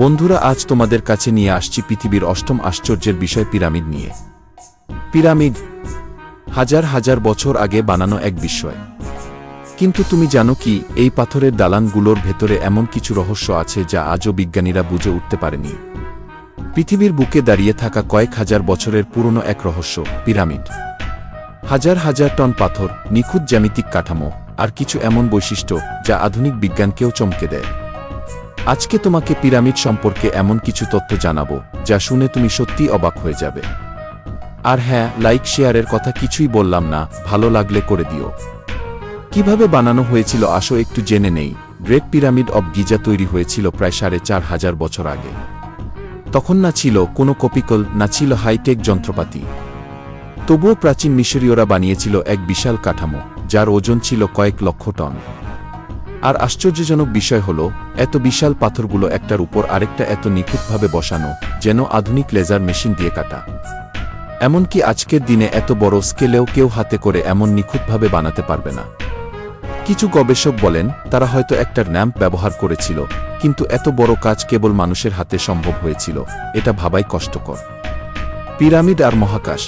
বন্ধুরা, আজ তোমাদের কাছে নিয়ে আসছি পৃথিবীর অষ্টম আশ্চর্যের বিষয় পিরামিড নিয়ে। পিরামিড হাজার হাজার বছর আগে বানানো এক বিস্ময় কিন্তু তুমি জানো কি, এই পাথরের দালানগুলোর ভেতরে এমন কিছু রহস্য আছে যা আজও বিজ্ঞানীরা বুঝে উঠতে পারেনি। পৃথিবীর বুকে দাঁড়িয়ে থাকা কয়েক হাজার বছরের পুরনো এক রহস্য, পিরামিড। হাজার হাজার টন পাথর, নিখুঁত জ্যামিতিক কাঠামো, আর কিছু এমন বৈশিষ্ট্য যা আধুনিক বিজ্ঞানকেও চমকে দেয়। আজকে তোমাকে পিরামিড সম্পর্কে এমন কিছু তথ্য জানাব, যা শুনে তুমি সত্যিই অবাক হয়ে যাবে। আর হ্যাঁ লাইক শেয়ারের কথা কিছুই বললাম না, ভালো লাগলে করে দিও। কীভাবে বানানো হয়েছিল আসো একটু জেনে নেই। গ্রেট পিরামিড অব গিজা তৈরি হয়েছিল প্রায় সাড়ে চার হাজার বছর আগে। তখন না ছিল কোনো কপিকল, না ছিল হাইটেক যন্ত্রপাতি। তবুও প্রাচীন মিশরীয়রা বানিয়েছিল এক বিশাল কাঠামো, যার ওজন ছিল কয়েক লক্ষ টন। আর আশ্চর্যজনক বিষয় হল, এত বিশাল পাথরগুলো একটার উপর আরেকটা এত নিখুঁতভাবে বসানো, যেন আধুনিক লেজার মেশিন দিয়ে কাটা। এমনকি আজকের দিনে এত বড় স্কেলেও কেউ হাতে করে এমন নিখুঁতভাবে বানাতে পারবে না। কিছু গবেষক বলেন, তারা হয়তো একটা র্যাম্প ব্যবহার করেছিল, কিন্তু এত বড় কাজ কেবল মানুষের হাতে সম্ভব হয়েছিল, এটা ভাবাই কষ্টকর। পিরামিড আর মহাকাশ।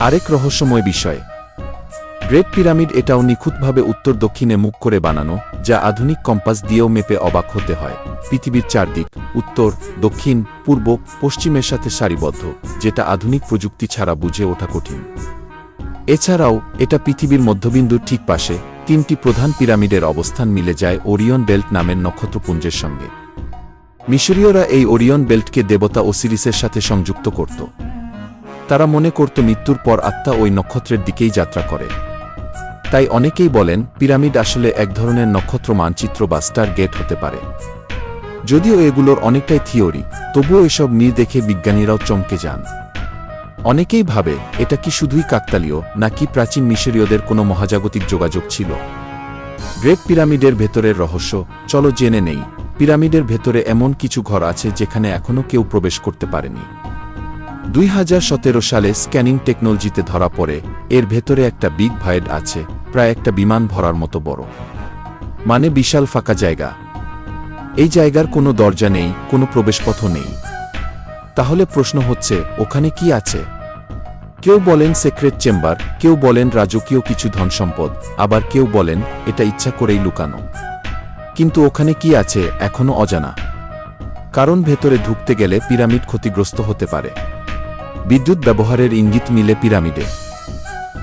আরেক রহস্যময় বিষয় গ্রেট পিরামিড এটাও নিখুঁতভাবে উত্তর দক্ষিণে মুখ করে বানানো, যা আধুনিক কম্পাস দিয়েও মেপে অবাক হতে হয়। পৃথিবীর চারদিক, উত্তর, দক্ষিণ, পূর্ব, পশ্চিমের সাথে সারিবদ্ধ, যেটা আধুনিক প্রযুক্তি ছাড়া বুঝে ওঠা কঠিন। এছাড়াও, এটা পৃথিবীর মধ্যবিন্দুর ঠিক পাশে তিনটি প্রধান পিরামিডের অবস্থান মিলে যায় ওরিয়ন বেল্ট নামের নক্ষত্রপুঞ্জের সঙ্গে। মিশরীয়রা এই ওরিয়ন বেল্টকে দেবতা ওসিরিসের সাথে সংযুক্ত করত। তারা মনে করত মৃত্যুর পর আত্মা ওই নক্ষত্রের দিকেই যাত্রা করে। তাই অনেকেই বলেন, পিরামিড আসলে এক ধরনের নক্ষত্র মানচিত্র বা স্টার গেট হতে পারে। যদিও এগুলোর অনেকটাই থিওরি, তবুও এসব মিল দেখে বিজ্ঞানীরাও চমকে যান। অনেকেই ভাবে, এটা কি শুধুই কাকতালীয়, নাকি প্রাচীন মিশরীয়দের কোনো মহাজাগতিক যোগাযোগ ছিল? গ্রেট পিরামিডের ভেতরের রহস্য, চলো জেনে নেই। পিরামিডের ভেতরে এমন কিছু ঘর আছে যেখানে এখনও কেউ প্রবেশ করতে পারেনি। দুই হাজার সতেরো সালে স্ক্যানিং টেকনোলজিতে ধরা পড়ে, এর ভেতরে একটা বিগ ভয়েড আছে। প্রায় একটা বিমান ভরার মতো বড়। মানে বিশাল ফাঁকা জায়গা। এই জায়গার কোনো দরজা নেই, কোনো প্রবেশপথও নেই। তাহলে প্রশ্ন হচ্ছে, ওখানে কি আছে? কেউ বলেন সেক্রেট চেম্বার কেউ বলেন রাজকীয় কিছু ধনসম্পদ, আবার কেউ বলেন এটা ইচ্ছা করেই লুকানো। কিন্তু ওখানে কি আছে এখনও অজানা। কারণ ভেতরে ঢুকতে গেলে পিরামিড ক্ষতিগ্রস্ত হতে পারে। বিদ্যুৎ ব্যবহারের ইঙ্গিত মিলে পিরামিডে।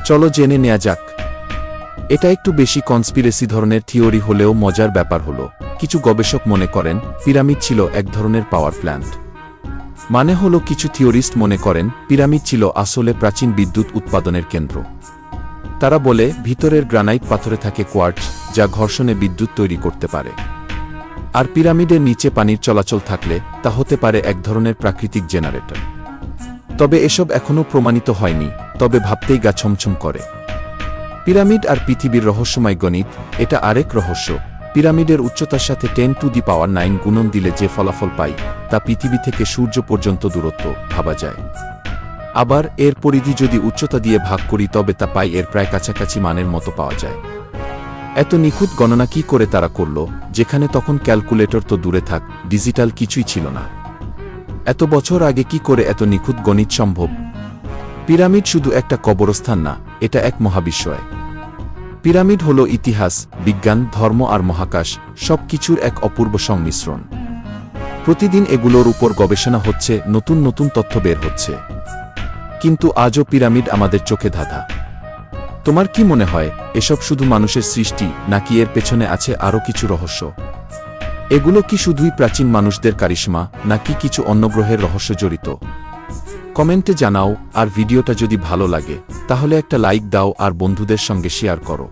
চলো জেনে নেওয়া যাক। এটা একটু বেশি কনস্পিরেসি ধরনের থিওরি হলেও মজার ব্যাপার হলো, কিছু গবেষক মনে করেন, পিরামিড ছিল এক ধরনের পাওয়ার প্ল্যান্ট মানে হলো কিছু থিওরিস্ট মনে করেন, পিরামিড ছিল আসলে প্রাচীন বিদ্যুৎ উৎপাদনের কেন্দ্র। তারা বলে, ভিতরের গ্রানাইট পাথরে থাকে কোয়ার্টস যা ঘর্ষণে বিদ্যুৎ তৈরি করতে পারে। আর পিরামিডের নিচে পানির চলাচল থাকলে, তা হতে পারে এক ধরনের প্রাকৃতিক জেনারেটর তবে এসব এখনও প্রমাণিত হয়নি, তবে ভাবতেই গা ছমছম করে। পিরামিড আর পৃথিবীর রহস্যময় গণিত, এটা আরেক রহস্য। পিরামিডের উচ্চতার সাথে ten to the power nine গুণন দিলে যে ফলাফল পাই, তা পৃথিবী থেকে সূর্য পর্যন্ত দূরত্ব, ভাবা যায়। আবার এর পরিধি যদি উচ্চতা দিয়ে ভাগ করি, তবে তা পাই এর প্রায় কাছাকাছি মানের মতো পাওয়া যায়। এত নিখুঁত গণনা কি করে তারা করল, যেখানে তখন ক্যালকুলেটর তো দূরে থাক, ডিজিটাল কিছুই ছিল না। এত বছর আগে কি করে এত নিখুঁত গণিত সম্ভব পিরামিড শুধু একটা কবরস্থান না, এটা এক মহাবিশ্বয়। পিরামিড হল ইতিহাস, বিজ্ঞান, ধর্ম আর মহাকাশ সব কিছুর এক অপূর্ব সংমিশ্রণ। প্রতিদিন এগুলোর উপর গবেষণা হচ্ছে, নতুন নতুন তথ্য বের হচ্ছে। কিন্তু আজও পিরামিড আমাদের চোখে ধাঁধা। তোমার কি মনে হয়, এসব শুধু মানুষের সৃষ্টি, নাকি এর পেছনে আছে আরও কিছু রহস্য? এগুলো কি শুধুই প্রাচীন মানুষদের কারিশমা, নাকি কিছু অন্য গ্রহের রহস্য জড়িত? কমেন্টে জানাও, আর ভিডিওটা যদি ভালো লাগে, তাহলে একটা লাইক দাও আর বন্ধুদের সঙ্গে শেয়ার করো।